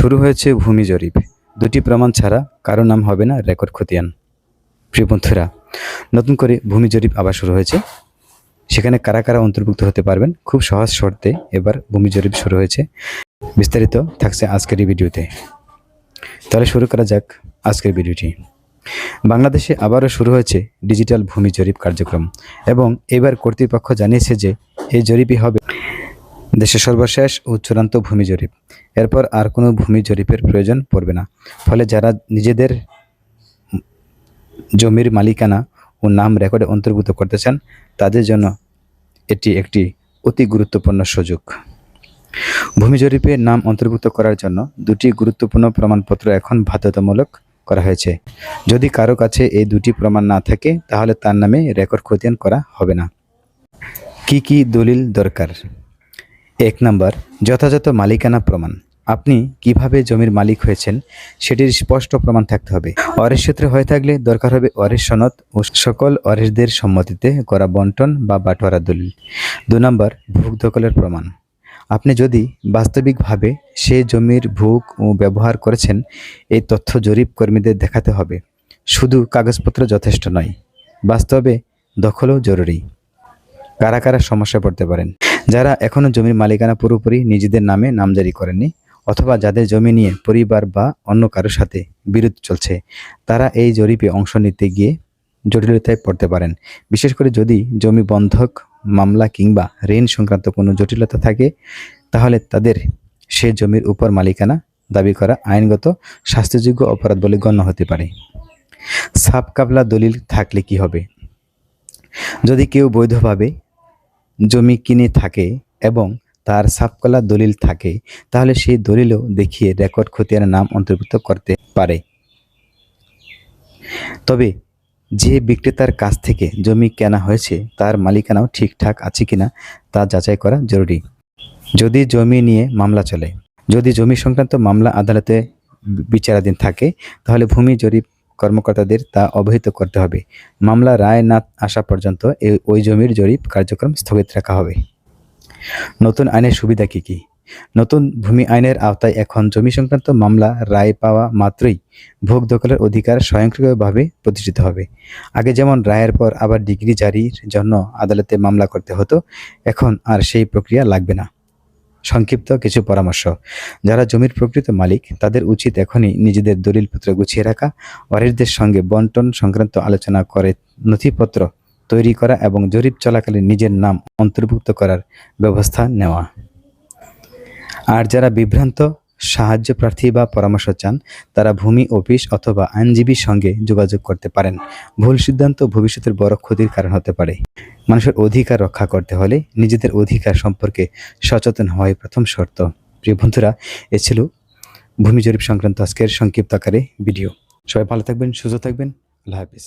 শুরু হয়েছে ভূমি জরিপ। দুটি প্রমাণ ছাড়া কারও নাম হবে না রেকর্ড খতিয়ান। প্রিয় বন্ধুরা, নতুন করে ভূমি জরিপ আবার শুরু হয়েছে। সেখানে কারা কারা অন্তর্ভুক্ত হতে পারবেন খুব সহজ শর্তে এবার ভূমি জরিপ শুরু হয়েছে। বিস্তারিত থাকছে আজকের এই ভিডিওতে। তাহলে শুরু করা যাক আজকের ভিডিওটি। বাংলাদেশে আবারও শুরু হয়েছে ডিজিটাল ভূমি জরিপ কার্যক্রম এবং এবার কর্তৃপক্ষ জানিয়েছে যে এই জরিপই হবে দেশের সর্বশেষ ও চূড়ান্ত ভূমি জরিপ। এরপর আর কোনো ভূমি জরিপের প্রয়োজন পড়বে না। ফলে যারা নিজেদের জমির মালিকানা ও নাম রেকর্ডে অন্তর্ভুক্ত করতে চান, তাদের জন্য এটি একটি অতি গুরুত্বপূর্ণ সুযোগ। ভূমি জরিপে নাম অন্তর্ভুক্ত করার জন্য দুটি গুরুত্বপূর্ণ প্রমাণপত্র এখন বাধ্যতামূলক করা হয়েছে। যদি কারও কাছে এই দুটি প্রমাণ না থাকে, তাহলে তার নামে রেকর্ড খতিয়ান করা হবে না। কি কি দলিল দরকার? এক নম্বর, যথাযথ মালিকানা প্রমাণ। আপনি কীভাবে জমির মালিক হয়েছেন সেটির স্পষ্ট প্রমাণ থাকতে হবে। অরেশ সূত্রে হয়ে থাকলে দরকার হবে অরেশ সনদ ও সকল অরেশদের সম্মতিতে করা বন্টন বা বাটোয়ারা দলিল। দু নম্বর ভূক দখলের প্রমাণ। আপনি যদি বাস্তবিকভাবে সে জমির ভূক ও ব্যবহার করেছেন এই তথ্য জরিপ কর্মীদের দেখাতে হবে। শুধু কাগজপত্র যথেষ্ট নয়, বাস্তবে দখলও জরুরি। কারা কারা সমস্যায় পড়তে পারেন? যারা এখনও জমির মালিকানা পুরোপুরি নিজেদের নামে নামজারি করেননি অথবা যাদের জমি নিয়ে পরিবার বা অন্য কারোর সাথে বিরোধ চলছে, তারা এই জরিপে অংশ নিতে গিয়ে জটিলতায় পড়তে পারেন। বিশেষ করে যদি জমি বন্ধক মামলা কিংবা ঋণ সংক্রান্ত কোনো জটিলতা থাকে, তাহলে তাদের সে জমির উপর মালিকানা দাবি করা আইনগত শাস্তিযোগ্য অপরাধ বলে গণ্য হতে পারে। সাপ কাবলা দলিল থাকলে কি হবে? যদি কেউ বৈধভাবে জমি কিনে থাকে এবং তার সাপকলা দলিল থাকে, তাহলে সেই দলিলও দেখিয়ে রেকর্ড খতিয়ানের নাম অন্তর্ভুক্ত করতে পারে। তবে যে বিক্রেতার কাছ থেকে জমি কেনা হয়েছে, তার মালিকানাও ঠিকঠাক আছে কিনা তা যাচাই করা জরুরি। যদি জমি নিয়ে মামলা চলে, যদি জমি সংক্রান্ত মামলা আদালতে বিচারাধীন থাকে, তাহলে ভূমি জরিপ কর্মকর্তাদের তা অবহিত করতে হবে। মামলা রায় না আসা পর্যন্ত ওই জমির জরিপ কার্যক্রম স্থগিত রাখা হবে। নতুন আইনের সুবিধা কি কি? নতুন ভূমি আইনের আওতায় এখন জমি সংক্রান্ত মামলা রায় পাওয়া মাত্রই ভোগ দখলের অধিকার স্বয়ংক্রিয়ভাবে প্রতিষ্ঠিত হবে। আগে যেমন রায়ের পর আবার ডিগ্রি জারির জন্য আদালতে মামলা করতে হতো, এখন আর সেই প্রক্রিয়া লাগবে না। সংক্ষিপ্ত কিছু পরামর্শ। যারা জমির প্রকৃত মালিক, তাদের উচিত এখনই নিজেদের দলিলপত্র গুছিয়ে রাখা ওয়ারিশদের সঙ্গে বন্টন সংক্রান্ত আলোচনা করে নথিপত্র তৈরি করা এবং জরিপ চলাকালীন নিজের নাম অন্তর্ভুক্ত করার ব্যবস্থা নেওয়া। আর যারা বিভ্রান্ত সাহায্য প্রার্থী বা পরামর্শ চান, তারা ভূমি, অফিস অথবা আইনজীবীর সঙ্গে যোগাযোগ করতে পারেন। ভুল সিদ্ধান্ত ভবিষ্যতের বড় ক্ষতির কারণ হতে পারে। মানুষের অধিকার রক্ষা করতে হলে নিজেদের অধিকার সম্পর্কে সচেতন হওয়াই প্রথম শর্ত। প্রিয় বন্ধুরা, এ ছিল ভূমি জরিপ সংক্রান্ত আজকের সংক্ষিপ্ত আকারে ভিডিও। সবাই ভালো থাকবেন, সুস্থ থাকবেন। আল্লাহ হাফিজ।